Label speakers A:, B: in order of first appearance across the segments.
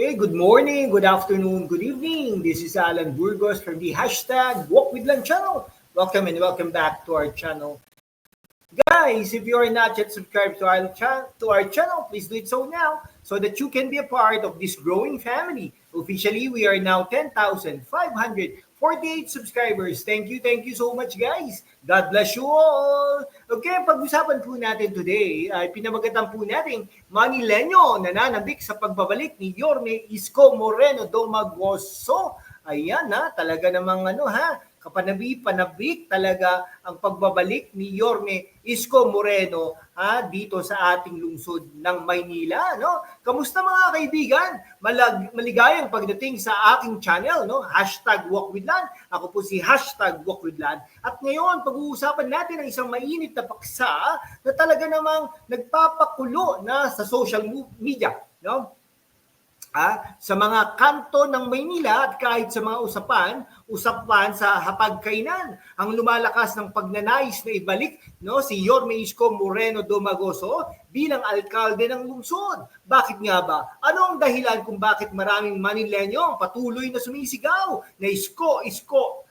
A: Okay, good morning, good afternoon, good evening. This is Alan Burgos from the hashtag Walk with Lan channel. Welcome and welcome back to our channel. Guys, if you are not yet subscribed to our, to our channel, please do it so now so that you can be a part of this growing family. Officially, we are now 10,548 subscribers. Thank you, thank you so much guys. God bless you all. Okay, pag-usapan po natin today ay pinamagatan po natin Manileño nananabik sa pagbabalik ni Yorme Isko Moreno Domagoso. Ayan na, talaga namang ano ha, kapanabi-panabik talaga ang pagbabalik ni Yorme Isko Moreno ha, dito sa ating lungsod ng Maynila. No? Kamusta mga kaibigan? Malag, maligayang pagdating sa aking channel, no? hashtag walkwithlan. Ako po si hashtag walkwithlan. At ngayon, pag-uusapan natin ang isang mainit na paksa na talaga namang nagpapakulo na sa social media. No? Ah, sa mga kanto ng Maynila at kahit sa mga usapan, usapan sa hapagkainan. Ang lumalakas ng pagnanais na ibalik no, si Yorme Isko Moreno Domagoso bilang alkalde ng lungsod. Bakit nga ba? Ano ang dahilan kung bakit maraming Manileño patuloy na sumisigaw na Isko, Isko?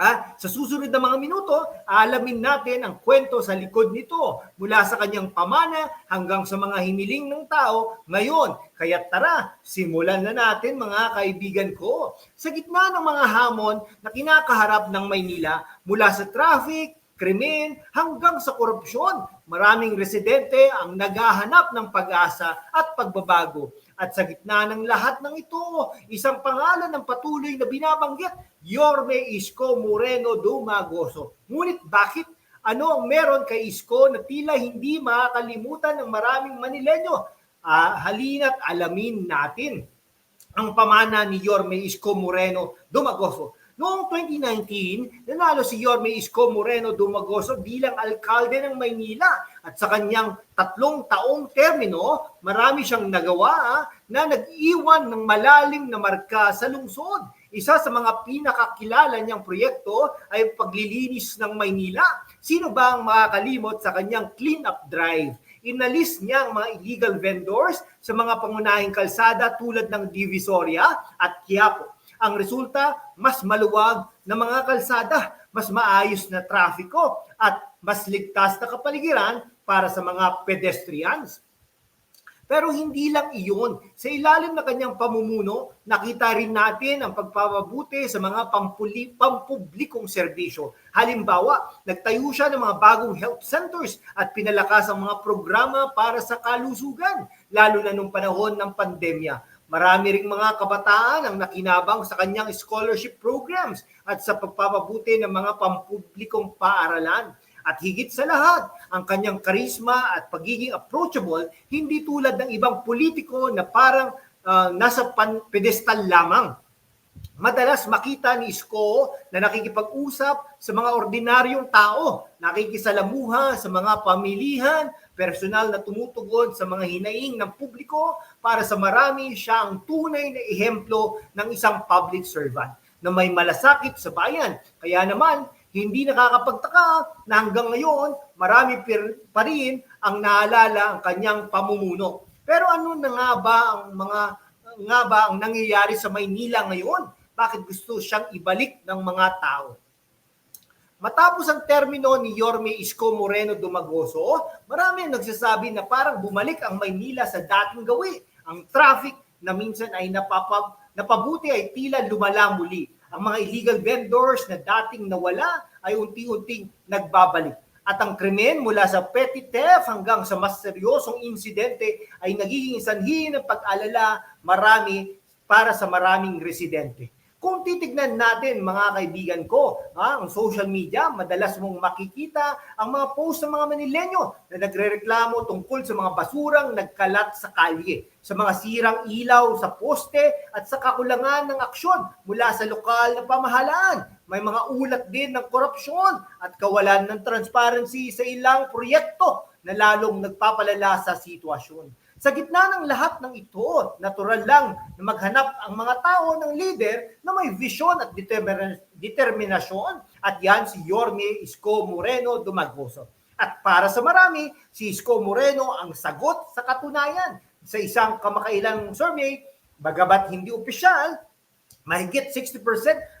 A: Ah, sa susunod na mga minuto, alamin natin ang kwento sa likod nito mula sa kanyang pamana hanggang sa mga hiniling ng tao ngayon. Kaya tara, simulan na natin mga kaibigan ko. Sa gitna ng mga hamon na kinakaharap ng Maynila mula sa traffic, krimen hanggang sa korupsyon, maraming residente ang naghahanap ng pag-asa at pagbabago. At sa gitna ng lahat ng ito, isang pangalan ng patuloy na binabanggit, Yorme Isko Moreno Dumagoso. Ngunit bakit? Ano ang meron kay Isko na tila hindi makakalimutan ng maraming Manileño? Ah, halina't alamin natin ang pamana ni Yorme Isko Moreno Dumagoso. Noong 2019, nanalo si Yorme Isko Moreno Dumagoso bilang alkalde ng Maynila at sa kanyang tatlong taong termino, marami siyang nagawa na nag-iwan ng malalim na marka sa lungsod. Isa sa mga pinakakilala niyang proyekto ay paglilinis ng Maynila. Sino ba ang makakalimot sa kanyang clean-up drive? Inalis niya ang mga illegal vendors sa mga pangunahing kalsada tulad ng Divisoria at Quiapo ang resulta, mas maluwag na mga kalsada, mas maayos na trafiko at mas ligtas na kapaligiran para sa mga pedestrians. Pero hindi lang iyon. Sa ilalim na kanyang pamumuno, nakita rin natin ang pagpapabuti sa mga pampuli, pampublikong serbisyo. Halimbawa, nagtayo siya ng mga bagong health centers at pinalakas ang mga programa para sa kalusugan, lalo na nung panahon ng pandemya. Marami ring mga kabataan ang nakinabang sa kanyang scholarship programs at sa pagpapabuti ng mga pampublikong paaralan. At higit sa lahat, ang kanyang karisma at pagiging approachable, hindi tulad ng ibang politiko na parang uh, nasa pan- pedestal lamang. Madalas makita ni Isko na nakikipag-usap sa mga ordinaryong tao, nakikisalamuha sa mga pamilihan, personal na tumutugon sa mga hinaing ng publiko para sa marami siya ang tunay na ehemplo ng isang public servant na may malasakit sa bayan. Kaya naman, hindi nakakapagtaka na hanggang ngayon, marami pa rin ang naalala ang kanyang pamumuno. Pero ano na nga ba ang mga nga ba ang nangyayari sa Maynila ngayon? bakit gusto siyang ibalik ng mga tao. Matapos ang termino ni Yorme Isko Moreno Dumagoso, marami ang nagsasabi na parang bumalik ang Maynila sa dating gawi. Ang traffic na minsan ay napapab, napabuti ay tila lumala muli. Ang mga illegal vendors na dating nawala ay unti-unting nagbabalik. At ang krimen mula sa petty theft hanggang sa mas seryosong insidente ay nagiging sanhi ng pag-alala marami para sa maraming residente. Kung titignan natin mga kaibigan ko, ha, ang social media, madalas mong makikita ang mga post ng mga Manilenyo na nagrereklamo tungkol sa mga basurang nagkalat sa kalye, sa mga sirang ilaw sa poste at sa kakulangan ng aksyon mula sa lokal na pamahalaan. May mga ulat din ng korupsyon at kawalan ng transparency sa ilang proyekto na lalong nagpapalala sa sitwasyon. Sa gitna ng lahat ng ito, natural lang na maghanap ang mga tao ng leader na may vision at determinasyon at yan si Yorme Isko Moreno Dumagoso. At para sa marami, si Isko Moreno ang sagot sa katunayan. sa isang kamakailang survey, bagabat hindi opisyal, mahigit 60%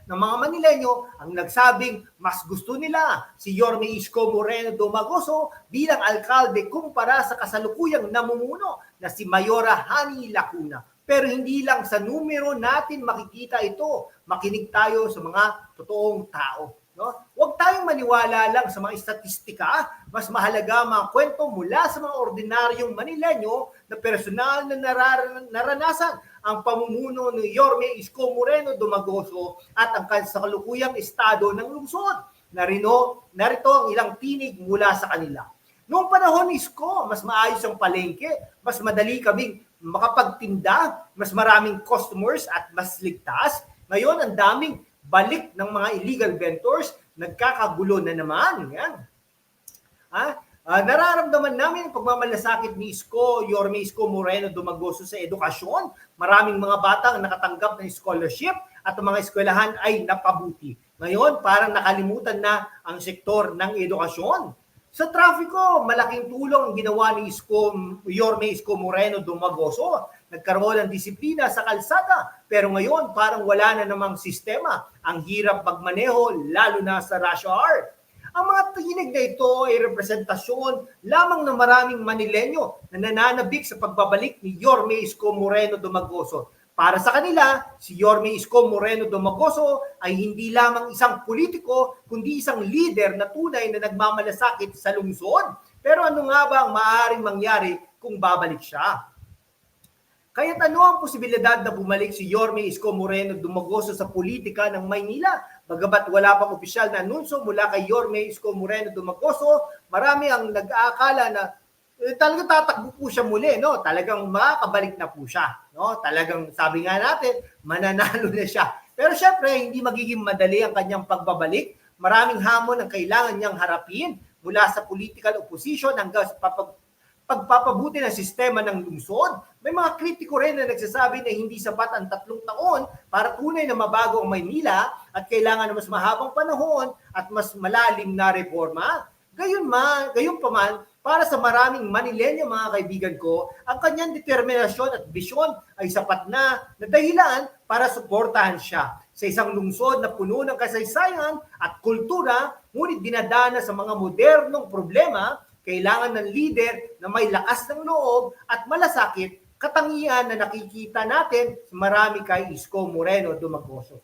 A: ng mga Manilenyo ang nagsabing mas gusto nila si Yorme Isko Moreno Domagoso bilang alkalde kumpara sa kasalukuyang namumuno na si Mayora Hani Lacuna. Pero hindi lang sa numero natin makikita ito. Makinig tayo sa mga totoong tao. No? Huwag tayong maniwala lang sa mga estatistika. Mas mahalaga mga kwento mula sa mga ordinaryong Manilenyo na personal na narar- naranasan ang pamumuno ni Yorme Isko Moreno Dumagoso at ang kasalukuyang estado ng lungsod. Narino, narito ang ilang tinig mula sa kanila. Noong panahon ni Isko, mas maayos ang palengke, mas madali kaming makapagtinda, mas maraming customers at mas ligtas. Ngayon, ang daming balik ng mga illegal vendors, nagkakagulo na naman. Yan. Ah, nararamdaman namin ang pagmamalasakit ni Isko, Yorme Isko Moreno Dumagoso sa edukasyon. Maraming mga bata ang nakatanggap ng scholarship at ang mga eskwelahan ay napabuti. Ngayon, parang nakalimutan na ang sektor ng edukasyon. Sa trafiko, malaking tulong ang ginawa ni Isko, Yorme Isko Moreno Dumagoso. Nagkaroon ng disiplina sa kalsada. Pero ngayon, parang wala na namang sistema. Ang hirap magmaneho, lalo na sa rush hour. Ang mga tinig na ito ay representasyon lamang ng maraming Manilenyo na nananabik sa pagbabalik ni Yorme Isko Moreno Dumagoso. Para sa kanila, si Yorme Isko Moreno Dumagoso ay hindi lamang isang politiko, kundi isang leader na tunay na nagmamalasakit sa lungsod. Pero ano nga ba ang maaaring mangyari kung babalik siya? Kaya ano ang posibilidad na bumalik si Yorme Isko Moreno Dumagoso sa politika ng Maynila? Bagabat wala pang opisyal na anunso mula kay Yorme Isko Moreno Dumagoso, marami ang nag-aakala na eh, talagang tatakbo po siya muli, no? Talagang makakabalik na po siya, no? Talagang sabi nga natin, mananalo na siya. Pero syempre, hindi magiging madali ang kanyang pagbabalik. Maraming hamon ang kailangan niyang harapin mula sa political opposition hanggang sa pagpapabuti ng sistema ng lungsod. May mga kritiko rin na nagsasabi na hindi sapat ang tatlong taon para tunay na mabago ang Maynila at kailangan ng mas mahabang panahon at mas malalim na reforma. Gayon man, gayon pa man, para sa maraming Manilenyo mga kaibigan ko, ang kanyang determinasyon at bisyon ay sapat na na dahilan para suportahan siya sa isang lungsod na puno ng kasaysayan at kultura, ngunit dinadana sa mga modernong problema kailangan ng leader na may lakas ng loob at malasakit katangian na nakikita natin sa marami kay Isko Moreno Dumagoso.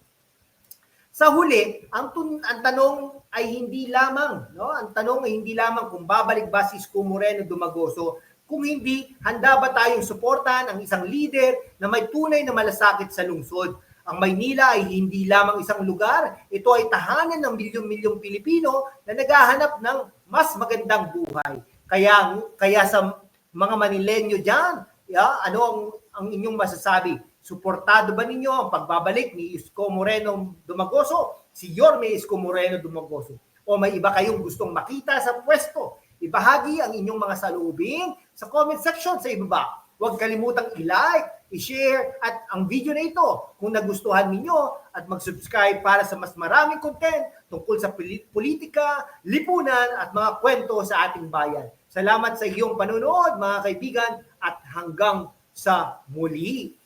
A: Sa huli, ang, tun- ang tanong ay hindi lamang, no? Ang tanong ay hindi lamang kung babalik ba si Isko Moreno Dumagoso, kung hindi, handa ba tayong suportahan ang isang leader na may tunay na malasakit sa lungsod? Ang Maynila ay hindi lamang isang lugar, ito ay tahanan ng milyong-milyong Pilipino na naghahanap ng mas magandang buhay. Kaya kaya sa mga Manilenyo diyan, ya, ano ang ang inyong masasabi? Suportado ba ninyo ang pagbabalik ni Isko Moreno Dumagoso, si Yorme Isko Moreno Dumagoso? O may iba kayong gustong makita sa pwesto? Ibahagi ang inyong mga salubing sa comment section sa ibaba. Huwag kalimutang i-like, i-share at ang video na ito kung nagustuhan ninyo at mag-subscribe para sa mas maraming content tungkol sa poli- politika, lipunan at mga kwento sa ating bayan. Salamat sa iyong panonood mga kaibigan at hanggang sa muli.